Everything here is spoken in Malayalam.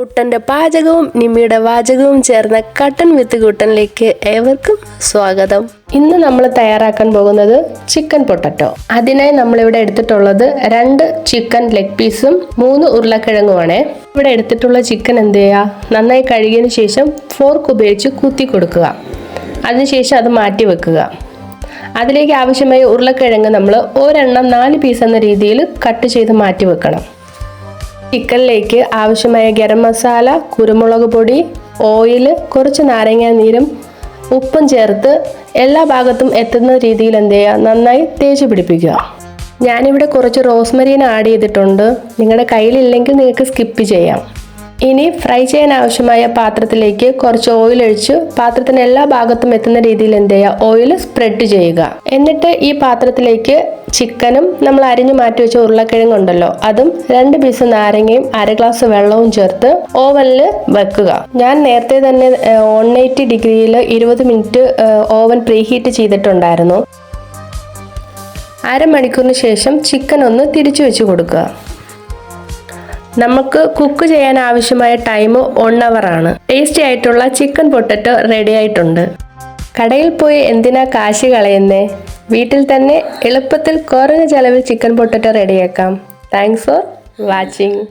കുട്ടന്റെ പാചകവും നിമ്മിയുടെ വാചകവും ചേർന്ന കട്ടൻ വിത്ത് കുട്ടനിലേക്ക് ഏവർക്കും സ്വാഗതം. ഇന്ന് നമ്മൾ തയ്യാറാക്കാൻ പോകുന്നത് ചിക്കൻ പൊട്ടറ്റോ. അതിനായി നമ്മളിവിടെ എടുത്തിട്ടുള്ളത് രണ്ട് ചിക്കൻ ലെഗ് പീസും മൂന്ന് ഉരുളക്കിഴങ്ങുമാണ്. ഇവിടെ എടുത്തിട്ടുള്ള ചിക്കൻ എന്ത് ചെയ്യുക നന്നായി കഴുകിയതിന് ശേഷം ഫോർക്ക് ഉപയോഗിച്ച് കുത്തി കൊടുക്കുക. അതിനുശേഷം അത് മാറ്റി വെക്കുക. അതിലേക്ക് ആവശ്യമായ ഉരുളക്കിഴങ്ങ് നമ്മൾ ഒരെണ്ണം നാല് പീസ് എന്ന രീതിയിൽ കട്ട് ചെയ്ത് മാറ്റി വെക്കണം. ചിക്കനിലേക്ക് ആവശ്യമായ ഗരം മസാല കുരുമുളക് പൊടി ഓയിൽ കുറച്ച് നാരങ്ങ നീരും ഉപ്പും ചേർത്ത് എല്ലാ ഭാഗത്തും എത്തുന്ന രീതിയിൽ എന്ത് ചെയ്യുക? നന്നായി തേച്ച് പിടിപ്പിക്കുക. ഞാനിവിടെ കുറച്ച് റോസ്മരീൻ ആഡ് ചെയ്തിട്ടുണ്ട്. നിങ്ങളുടെ കയ്യിലില്ലെങ്കിൽ നിങ്ങൾക്ക് സ്കിപ്പ് ചെയ്യാം. ഇനി ഫ്രൈ ചെയ്യാൻ ആവശ്യമായ പാത്രത്തിലേക്ക് കുറച്ച് ഓയിൽ ഒഴിച്ച് പാത്രത്തിന് എല്ലാ ഭാഗത്തും എത്തുന്ന രീതിയിൽ എന്ത് ചെയ്യുക? ഓയിൽ സ്പ്രെഡ് ചെയ്യുക. എന്നിട്ട് ഈ പാത്രത്തിലേക്ക് ചിക്കനും നമ്മൾ അരിഞ്ഞു മാറ്റി വെച്ച ഉരുളക്കിഴങ്ങ് ഉണ്ടല്ലോ അതും രണ്ട് പീസ് നാരങ്ങയും അര ഗ്ലാസ് വെള്ളവും ചേർത്ത് ഓവനിൽ വെക്കുക. ഞാൻ നേരത്തെ തന്നെ വൺ എയ്റ്റി ഡിഗ്രിയിൽ ഇരുപത് മിനിറ്റ് ഓവൻ പ്രീഹീറ്റ് ചെയ്തിട്ടുണ്ടായിരുന്നു. അരമണിക്കൂറിന് ശേഷം ചിക്കൻ ഒന്ന് തിരിച്ചു വെച്ച് കൊടുക്കുക. നമുക്ക് കുക്ക് ചെയ്യാൻ ആവശ്യമായ ടൈം വൺ ആണ്. ടേസ്റ്റി ആയിട്ടുള്ള ചിക്കൻ പൊട്ടറ്റോ റെഡി ആയിട്ടുണ്ട്. കടയിൽ പോയി എന്തിനാ കാശ് കളയുന്നേ? വീട്ടിൽ തന്നെ എളുപ്പത്തിൽ കുറഞ്ഞ ചെലവിൽ ചിക്കൻ പൊട്ടറ്റോ റെഡിയാക്കാം താങ്ക്സ് ഫോർ വാച്ചിങ്